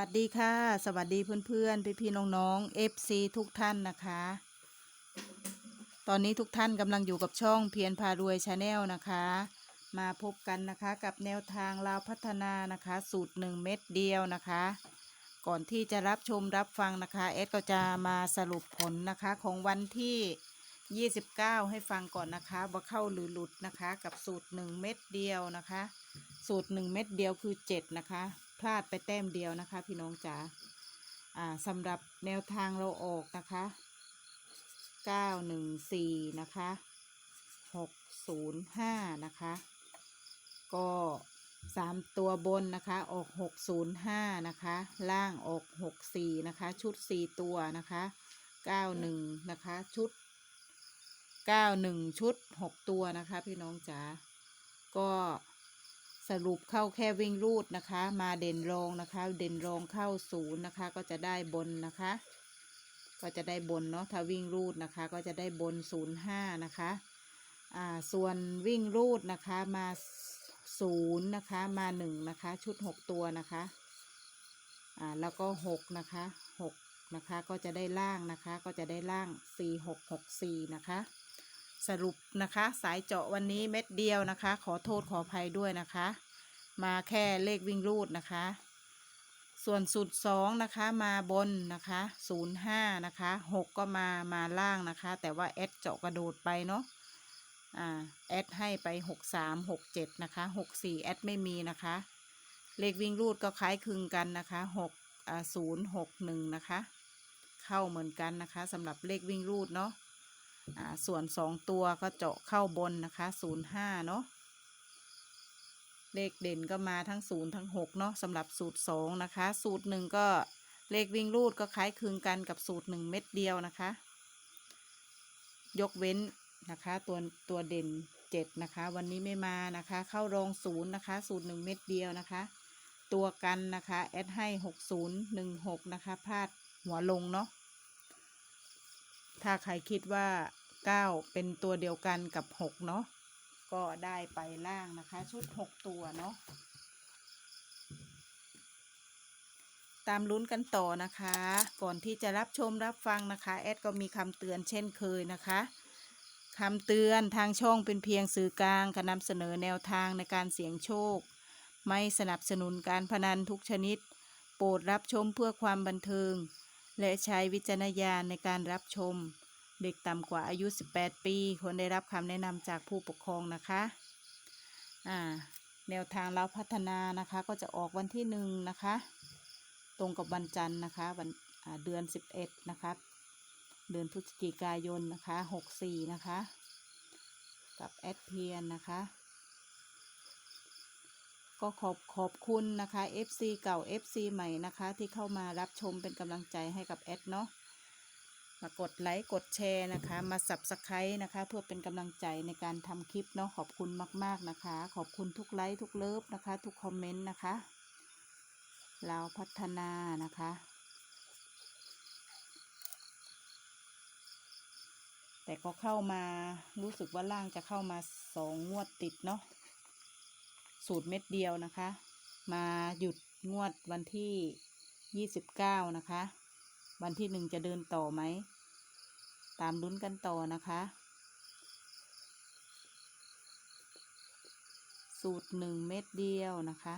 วัสดีค่ะ สวัสดีเพื่อนๆพี่ๆน้องๆ FC ทุกท่านนะคะ ตอนนี้ทุกท่านกำลังอยู่กับช่องเพียรพารวยชาแนลนะคะ มาพบกันนะคะกับแนวทางลาวพัฒนานะคะ สูตรหนึ่งเม็ดเดียวนะคะ ก่อนที่จะรับชมรับฟังนะคะเอสก็จะมาสรุปผลนะคะของวันที่ 29 ให้ฟังก่อนนะคะว่าเข้าหรือหลุดนะคะ กับสูตร1เม็ดเดียวนะคะ สูตร1เม็ดเดียวคือ 7 นะคะ พลาดไปแต้มเดียวนะคะ พี่น้องจ๋าอ่าสำหรับแนวทางเราออกนะคะ914นะคะ605นะคะ ก็สามตัวบนนะคะออกหกศูนย์ห้านะคะ ล่างออกหกสี่นะคะ ชุดสี่ตัวนะคะเก้าหนึ่งนะคะชุดเก้าหนึ่งชุดหกตัวนะคะ พี่น้องจ๋าก็ สรุปเข้าแค่วิ่งรูดนะคะ มาเด่นรองนะคะ เด่นรองเข้าศูนย์นะคะ ก็จะได้บนนะคะ ก็จะได้บนเนาะถ้าวิ่งรูดนะคะ ก็จะได้บนศูนย์ห้านะคะอ่าส่วนวิ่งรูดนะคะมาศูนย์นะคะมาหนึ่งนะคะ ชุดหกตัวนะคะอ่าแล้วก็หกนะคะหกนะคะก็จะได้ล่างนะคะ ก็จะได้ล่างสี่หกหกสี่นะคะ สรุปนะคะ สายเจาะวันนี้เม็ดเดียวนะคะ ขอโทษขออภัยด้วยนะคะ มาแค่เลขวิ่งรูดนะคะ ส่วนสูตรสองนะคะมาบนนะคะศูนย์ห้านะคะหกก็มามาล่างนะคะ แต่ว่าแอดเจาะกระโดดไปเนาะอ่าแอดให้ไปหกสามหกเจ็ดนะคะหกสี่แอดไม่มีนะคะ เลขวิ่งรูดก็คล้ายคลึงกันนะคะหกอ่าศูนย์หกหนึ่งนะคะ เข้าเหมือนกันนะคะสำหรับเลขวิ่งรูดเนาะ อ่าส่วนสองตัวก็เจาะเข้าบนนะคะศูนย์ห้าเนาะเลขเด่นก็มาทั้งศูนย์ทั้งหกเนาะสำหรับสูตรสองนะคะ สูตรหนึ่งก็เลขวิ่งรูดก็คล้ายคลึงกันกับสูตรหนึ่งเม็ดเดียวนะคะ ยกเว้นนะคะตัวตัวเด่นเจ็ดนะคะ วันนี้ไม่มานะคะ เข้ารองศูนย์นะคะ สูตรหนึ่งเม็ดเดียวนะคะ ตัวกันนะคะแอดให้หกศูนย์หนึ่งหกนะคะพลาดหัวลงเนาะ ถ้าใครคิดว่าเก้าเป็นตัวเดียวกันกับหกเนาะก็ได้ไปล่างนะคะ ชุดหกตัวเนาะตามลุ้นกันต่อนะคะ ก่อนที่จะรับชมรับฟังนะคะ แอดก็มีคำเตือนเช่นเคยนะคะคำเตือนทางช่องเป็นเพียงสื่อกลางการนำเสนอแนวทางในการเสี่ยงโชค ไม่สนับสนุนการพนันทุกชนิด โปรดรับชมเพื่อความบันเทิง และใช้วิจารณญาณในการรับชม เด็กต่ำกว่าอายุ 18 ปีควรได้รับคำแนะนำจากผู้ปกครองนะคะอ่าแนวทางเราพัฒนานะคะก็จะออกวันที่หนึ่งนะคะ ตรงกับวันจันทร์นะคะวันอ่าเดือน 11 นะคะ เดือนพฤศจิกายนนะคะ 64 นะคะ กับแอดเพียนนะคะ ก็ขอบขอบคุณนะคะ FC เก่า FC ใหม่นะคะ ที่เข้ามารับชมเป็นกำลังใจให้กับแอดเนาะมากดไลค์กดแชร์นะคะ มาสับสไครต์นะคะ เพื่อเป็นกำลังใจในการทำคลิปเนาะขอบคุณมาก ๆนะคะ ขอบคุณทุกไลค์ทุกเลิฟนะคะ ทุกคอมเมนต์นะคะเราพัฒนานะคะแต่ก็เข้ามารู้สึกว่าล่างจะเข้ามาสองงวดติดเนาะ สูตรเม็ดเดียวนะคะ มาหยุดงวดวันที่ยี่สิบเก้านะคะ วันที่หนึ่งจะเดินต่อไหม ตามลุ้นกันต่อนะคะ สูตรหนึ่งเม็ดเดียวนะคะ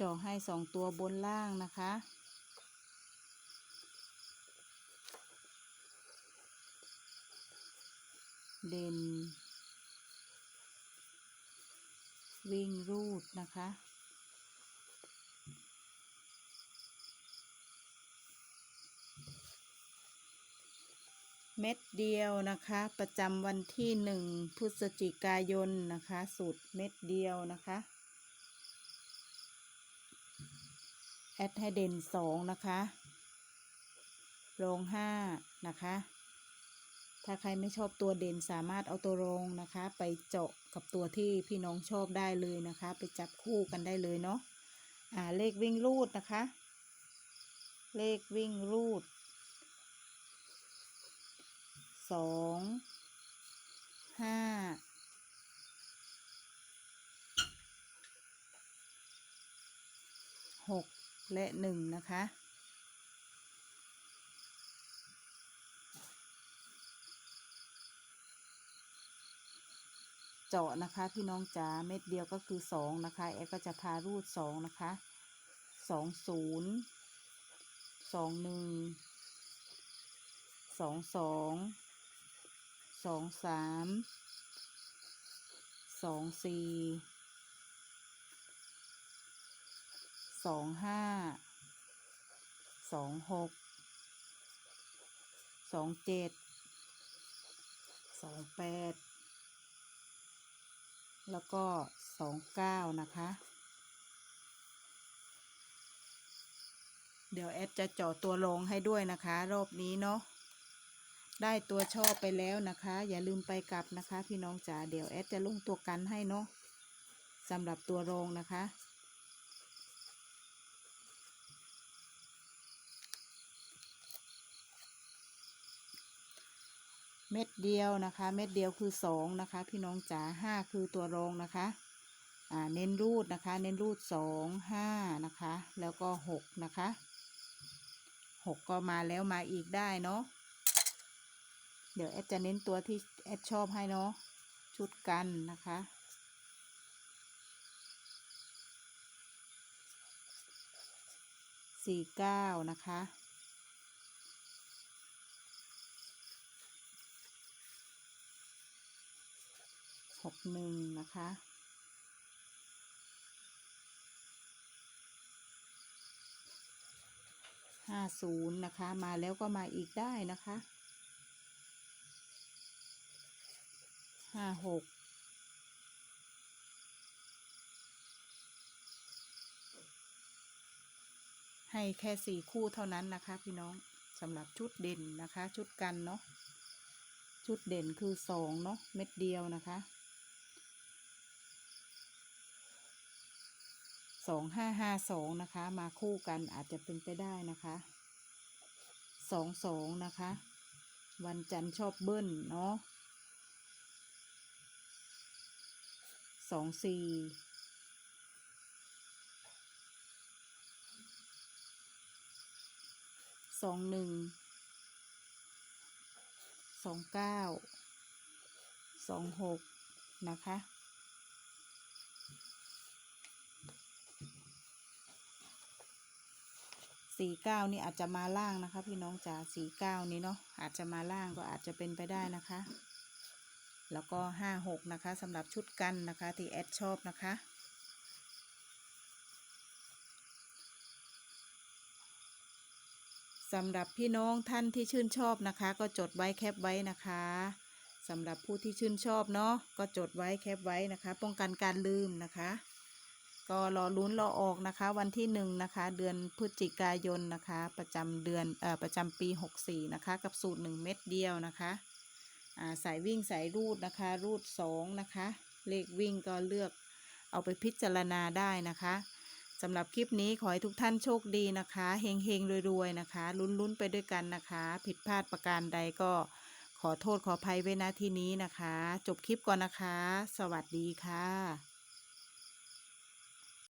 จาะให้สองตัวบนล่างนะคะ เด่น วิ่งรูดนะคะ เม็ดเดียวนะคะ ประจำวันที่หนึ่งพฤศจิกายนนะคะ สูตรเม็ดเดียวนะคะแอดให้เด่นสองนะคะรองห้านะคะ ถ้าใครไม่ชอบตัวเด่นสามารถเอาตัวรองนะคะ ไปเจาะกับตัวที่พี่น้องชอบได้เลยนะคะ ไปจับคู่กันได้เลยเนาะอ่าเลขวิ่งรูดนะคะ เลขวิ่งรูดสองห้าหกและหนึ่งนะคะ เจาะนะคะพี่น้องจ๋าเม็ดเดียวก็คือสองนะคะแอดก็จะพารูดสองนะคะสองศูนย์สองหนึ่งสองสองสองสามสองสี่สองห้าสองหกสองเจ็ดสองแปด แล้วก็สองเก้านะคะ เดี๋ยวแอดจะเจาะตัวลงให้ด้วยนะคะ รอบนี้เนาะได้ตัวชอบไปแล้วนะคะ อย่าลืมไปกลับนะคะ พี่น้องจ๋าเดี๋ยวแอดจะลงตัวกันให้เนาะสำหรับตัวรองนะคะ เม็ดเดียวนะคะ เม็ดเดียวคือสองนะคะ พี่น้องจ๋าห้าคือตัวรองนะคะอ่าเน้นรูดนะคะ เน้นรูดสองห้านะคะ แล้วก็หกนะคะหกก็มาแล้วมาอีกได้เนาะเดี๋ยวแอดจะเน้นตัวที่แอดชอบให้เนาะชุดกันนะคะสี่เก้านะคะ หกหนึ่งนะคะ ห้าศูนย์นะคะ มาแล้วก็มาอีกได้นะคะ ห้าหก ให้แค่สี่คู่เท่านั้นนะคะ พี่น้องสำหรับชุดเด่นนะคะ ชุดกันเนาะชุดเด่นคือสองเนาะเม็ดเดียวนะคะ สองห้าห้าสองนะคะ มาคู่กันอาจจะเป็นไปได้นะคะสองสองนะคะ วันจันทร์ชอบเบิ้ลเนาะสองสี่สองหนึ่งสองเก้าสองหกนะคะ สี่เก้านี่อาจจะมาล่างนะคะ พี่น้องจ๋าสี่เก้านี้เนาะอาจจะมาล่างก็อาจจะเป็นไปได้นะคะ แล้วก็ห้าหกนะคะสำหรับชุดกันนะคะที่แอดชอบนะคะสำหรับพี่น้องท่านที่ชื่นชอบนะคะ ก็จดไว้แคปไว้นะคะสำหรับผู้ที่ชื่นชอบเนาะก็จดไว้แคปไว้นะคะ ป้องกันการลืมนะคะ ก็รอลุ้นรอออกนะคะวันที่หนึ่งนะคะ เดือนพฤศจิกายนนะคะ ประจำเดือนเอ่อประจำปี 64 นะคะ กับสูตร 1 เม็ดเดียวนะคะอ่าสายวิ่งสายรูดนะคะ รูด 2 นะคะ เลขวิ่งก็เลือกเอาไปพิจารณาได้นะคะสำหรับคลิปนี้ขอให้ทุกท่านโชคดีนะคะเฮงเฮงรวยๆนะคะ ลุ้นๆไปด้วยกันนะคะ ผิดพลาดประการใดก็ขอโทษขออภัยไว้ณที่นี้นะคะ จบคลิปก่อนนะคะ สวัสดีค่ะ